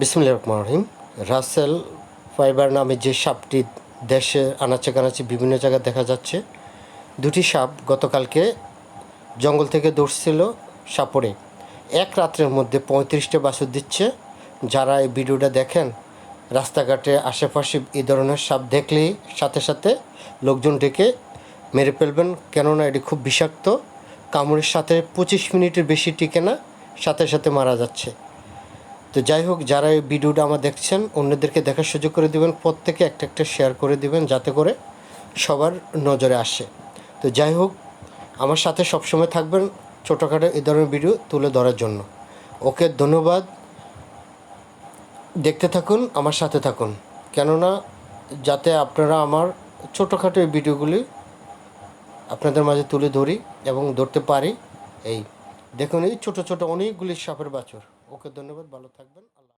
বিসমুল্লাহ রহমান রহিম। Russell viper নামে যে সাপটি দেশে আনাচে কানাচে বিভিন্ন জায়গায় দেখা যাচ্ছে, দুটি সাপ গতকালকে জঙ্গল থেকে দৌড়ছিল সাপড়ে। এক রাত্রের মধ্যে পঁয়ত্রিশটা বাছুর দিচ্ছে। যারা এই ভিডিওটা দেখেন, রাস্তাঘাটে আশেপাশে এই ধরনের সাপ দেখলেই সাথে সাথে লোকজন ডেকে মেরে ফেলবেন। কেননা এটি খুব বিষাক্ত, কামড়ের সাথে পঁচিশ মিনিটের বেশি টিকে না, সাথে সাথে মারা যাচ্ছে। তো যাই হোক, যারা এই ভিডিওটা আমার দেখছেন, অন্যদেরকে দেখার সুযোগ করে দিবেন, প্রত্যেকে একটা একটা শেয়ার করে দিবেন, যাতে করে সবার নজরে আসে। তো যাই হোক, আমার সাথে সবসময় থাকবেন ছোটোখাটো এই ধরনের ভিডিও তুলে ধরার জন্য। ওকে, ধন্যবাদ। দেখতে থাকুন, আমার সাথে থাকুন। কেননা, যাতে আপনারা আমার ছোটোখাটো এই ভিডিওগুলি আপনাদের মাঝে তুলে ধরি এবং ধরতে পারি, এই দেখুন, এই ছোটো ছোটো অনেকগুলি সাপের বাছর। ওকে ধন্যবাদ ভালো থাকবেন আল্লাহ